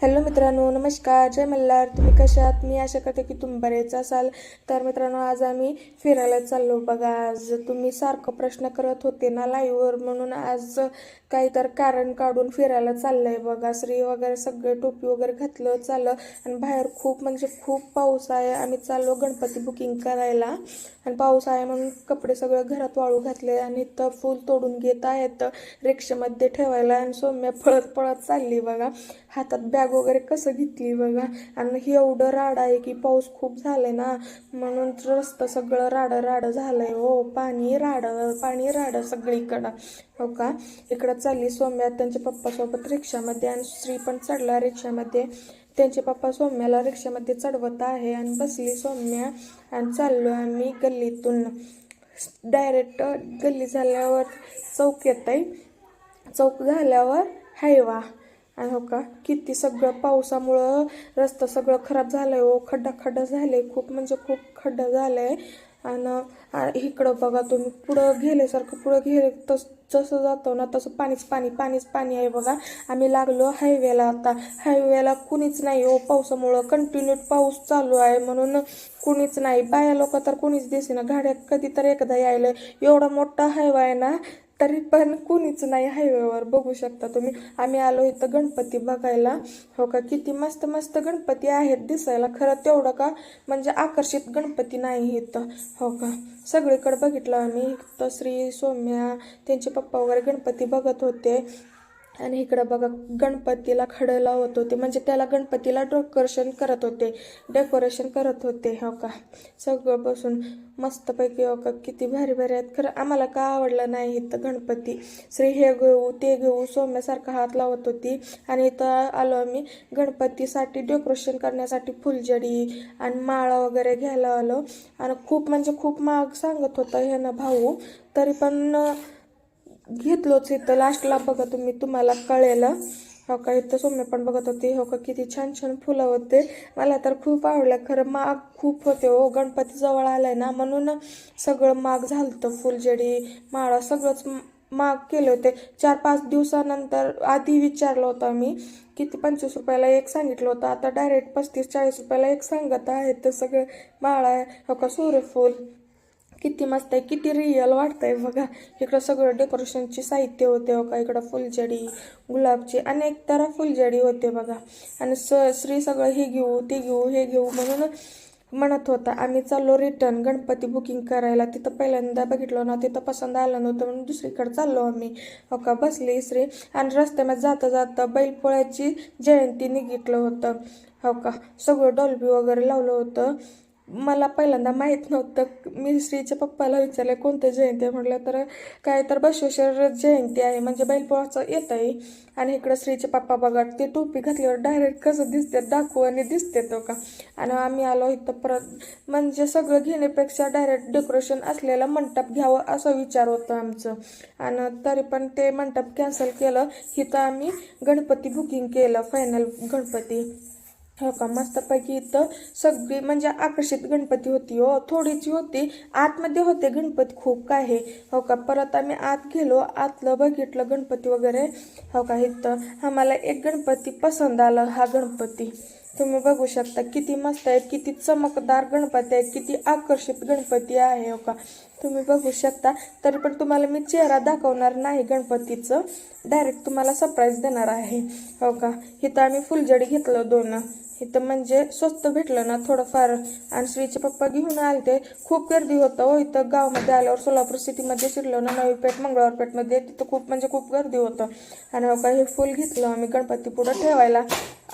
Hello मित्रांनो नमस्कार. जय मल्हार. तुम्ही कशा आहात? मी आशा करते की तुम्ही बरेच असाल. तर मित्रांनो आज आम्ही फिरायला चाललो. बघा आज तुम्ही सारखं प्रश्न करत होते ना लाईव्हवर म्हणून आज काही तर कारण काढून फिरायला चाललंय. बघा श्री वगैरे सगळे टोपी वगैरे घातलं चाललं. आणि बाहेर खूप म्हणजे खूप पाऊस आहे. आम्ही चाललो गणपती बुकिंग करायला. आणि पाऊस आहे म्हणून कपडे सगळं घरात वाळू घातले. आणि इथं फूल तोडून घेत आहेत रिक्षामध्ये ठेवायला. आणि सौम्य पळत पळत चालली. बघा हातात बॅग वगैरे कसं घेतली बघा. आणि हे एवढं राड आहे की पाऊस खूप झालाय ना. म्हणून रस्ता सगळं राडं राडं झालंय हो. पाणी राडं पाणी राडं सगळीकडं. हो का? इकडं चालली सौम्या त्यांच्या पप्पासोबत रिक्षामध्ये आणि श्री पण चढला रिक्षामध्ये. त्यांचे पप्पा सौम्याला रिक्षामध्ये चढवत आहे आणि बसली सौम्या आणि चाललो आम्ही गल्लीतून. डायरेक्ट गल्ली झाल्यावर चौक येत आहे चौक झाल्यावर हायवा. आणि हो का किती सगळं पावसामुळं रस्ता सगळं खराब झालंय हो. खड्डा खड्डा झाले खूप म्हणजे खूप खड्डा झालाय. आणि इकडं बघा तुम्ही पुढं गेल्यासारखं पुढं गेले तस जसं जातो ना तसं पाणीच पाणी पाणीच पाणी आहे बघा. आम्ही लागलो हायवेला आता. हायवेला कुणीच नाही हो. पावसामुळं कंटिन्यू पाऊस चालू आहे म्हणून कुणीच नाही. बाया लोक तर कुणीच दिसेना. गाड्या कधी तर एकदा यायला एवढा मोठा हायवा आहे ना तरी पण कुणीच नाही हायवेवर बघू शकता तुम्ही. आम्ही आलो इथं गणपती बघायला. हो का? किती मस्त मस्त गणपती आहेत दिसायला. खरं तेवढं का? म्हणजे आकर्षित गणपती नाही इथं. हो का? सगळीकडे बघितलं आम्ही. इथं श्री सौम्या त्यांचे पप्पा वगैरे गणपती बघत होते. आणि इकडं बघा गणपतीला खडं लावत होते. म्हणजे त्याला गणपतीला डेकोरेशन करत होते. डेकोरेशन करत होते हो का? सगळं बसून मस्तपैकी हो का? किती भारी भारी आहेत. खरं आम्हाला का आवडलं नाही इथं गणपती? श्री हे घेऊ ते घेऊ सोम्यासारखा हात लावत होती. आणि इथं आलो आम्ही गणपतीसाठी डेकोरेशन करण्यासाठी फुलजडी आणि माळा वगैरे घ्यायला आलो. आणि खूप म्हणजे खूप महाग सांगत होतं हे ना भाऊ. तरी पण घेतलोच इथं लास्टला बघा तुम्ही तुम्हाला कळेल. हो का इथं सोम्य पण बघत होते. हो का किती छान छान फुलं होते. मला तर खूप आवडलं. खरं माग खूप होते हो. गणपती जवळ आलाय ना म्हणून सगळं माग झालतं. फुलजडी माळा सगळंच माग केले होते. चार पाच दिवसानंतर आधी विचारलं होतं मी किती पंचवीस रुपयाला एक सांगितलं होतं. आता डायरेक्ट पस्तीस चाळीस रुपयाला एक सांगत आहे तर सगळं माळा आहे हो का सूर्यफूल. किती मस्त आहे किती रिअल वाटतंय बघा. इकडं सगळं डेकोरेशनचे साहित्य होते बघा का इकडं फुलजडी गुलाबची अनेक तरा फुलजडी होते बघा. आणि स श्री सगळं हे घेऊ ते घेऊ हे घेऊ म्हणून म्हणत होता. आम्ही चाललो रिटर्न गणपती बुकिंग करायला. तिथं पहिल्यांदा बघितलं ना तिथं पसंत आलं नव्हतं म्हणून दुसरीकडे चाललो आम्ही. हो का बसली श्री. आणि रस्त्यामध्ये जाता जाता बैलपोळ्याची जयंती निघितलं होतं. हो का सगळं डॉल्बी वगैरे लावलं होतं. मला पहिल्यांदा माहीत नव्हतं. मी श्रीच्या पप्पाला विचारलं कोणतं जयंती आहे? म्हटलं तर काय तर बसवेश्वर जयंती आहे. म्हणजे बैलपोळाचं येत आहे. आणि इकडं श्रीचे पप्पा बघा ते टोपी घातल्यावर डायरेक्ट कसं दिसते दाखवू आणि दिसते तो हो का? आणि आम्ही आलो इथं परत. म्हणजे सगळं घेण्यापेक्षा डायरेक्ट डेकोरेशन असलेलं मंडप घ्यावं असा विचार होता आमचं. आणि तरी पण ते मंडप कॅन्सल केलं. इथं आम्ही गणपती बुकिंग केलं फायनल गणपती. हो का मस्तपैकी इथं सगळी म्हणजे आकर्षित गणपती होती हो. थोडीची होती. आतमध्ये होते गणपती खूप काय हे हो का? परत आम्ही आत गेलो. आतलं बघितलं गणपती वगैरे. हो का? इथं आम्हाला एक गणपती पसंत आला. हा गणपती. तुम्ही बघू शकता किती मस्त आहेत किती चमकदार गणपती आहे किती आकर्षित गणपती आहे हो का? तुम्ही बघू शकता. तरी पण तुम्हाला मी चेहरा दाखवणार नाही गणपतीचं. डायरेक्ट तुम्हाला सरप्राईज देणार आहे. हो का? इथं आम्ही फुलजडी घेतलं दोन. इथं म्हणजे स्वस्त भेटलं ना थोडंफार. आणि श्रीचे पप्पा घेऊन आले ते खूप गर्दी होतं हो. इथं गावामध्ये आल्यावर सोलापूर सिटीमध्ये शिरलो ना नवी पेठ मंगळवारपेठमध्ये तिथं खूप म्हणजे खूप गर्दी होतं. आणि हो का हे फुल घेतलं आम्ही गणपती पुढं ठेवायला.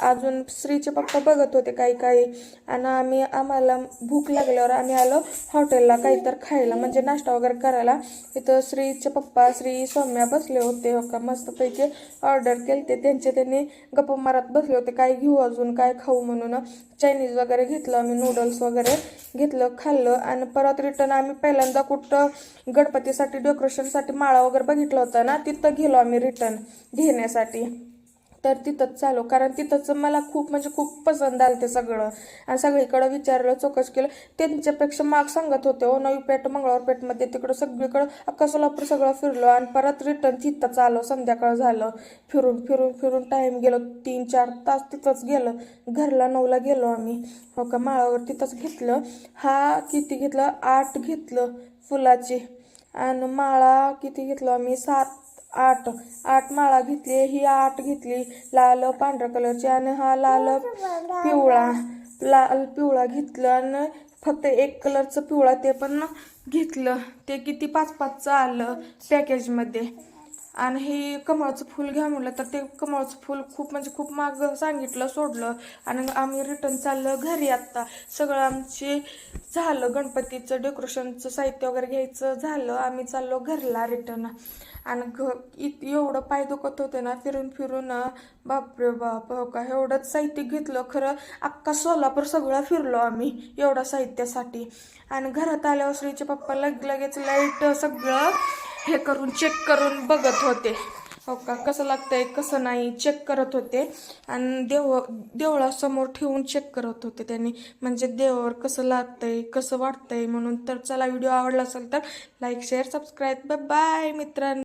अजून श्रीचे पप्पा बघत होते काही काही. आणि आम्ही आम्हाला भूक लागल्यावर आम्ही आलो हॉटेलला काहीतर खायला म्हणजे नाश्ता वगैरे करायला. इथं श्रीचे पप्पा श्री सौम्या बसले होते हो का? मस्तपैकी ऑर्डर केले त्यांचे त्यांनी गप्पा मारत बसले होते. काय घेऊ अजून काय खाऊ म्हणून. चायनीज वगैरे घेतलं आम्ही नूडल्स वगैरे घेतलं खाल्लं. आणि परत रिटर्न आम्ही पहिल्यांदा कुठं गणपतीसाठी डेकोरेशनसाठी माळा वगैरे बघितलं होतं ना? तिथं गेलो आम्ही रिटर्न घेण्यासाठी. तर तिथंच चालो. कारण तिथंच मला खूप म्हणजे खूप पसंत आलं ते सगळं. आणि सगळीकडं विचारलं चौकश केलं. त्यांच्यापेक्षा माग सांगत होते हो नवी पेठ मंगळवार पेठमध्ये तिकडं सगळीकडं अख्खा सोलापूर सगळं फिरलो आणि परत रिटर्न तिथंच आलो संध्याकाळ झालं. फिरून फिरून फिरून टाईम गेलो तीन चार तास तिथंच गेलं. घरला नऊला गेलो आम्ही. हो का? माळावर तिथंच घेतलं. हा किती घेतलं? आठ घेतलं फुलाची. आणि माळा किती घेतलो आम्ही? सात आठ. आठ माळा घेतली ही आठ घेतली. लाल पांढऱ्या कलरची आणि हा लाल पिवळा. लाल पिवळा घेतलं आणि फक्त एक कलरचं पिवळा ते पण घेतलं. ते किती पाच पाचचं आलं पॅकेजमध्ये आणि हे कमळाचं फूल घ्या म्हटलं तर ते कमळाचं फूल खूप म्हणजे खूप माग सांगितलं सोडलं. आणि आम्ही रिटर्न चाललं घरी आत्ता. सगळं आमचे झालं गणपतीचं डेकोरेशनचं साहित्य वगैरे घ्यायचं झालं. आम्ही चाललो घरला रिटर्न आणि घ इत एवढं पाय दुखत होते ना फिरून फिरून बापरे बाप हो का? एवढंच साहित्य घेतलं खरं. अख्खा सोलापूर सगळं फिरलो आम्ही एवढ्या साहित्यासाठी. आणि घरात आल्यावर श्रीचे पप्पा लग लगेच लाइट सगळं हे करून चेक करून बघत होते. हो का? कसं लागतंय कसं नाही चेक करत होते. आणि देव देवळासमोर ठेवून चेक करत होते त्यांनी. म्हणजे देवावर कसं लागतंय कसं वाटतंय म्हणून. तर चला व्हिडिओ आवडला असेल तर लाईक शेअर सबस्क्राईब बाय मित्रांनो.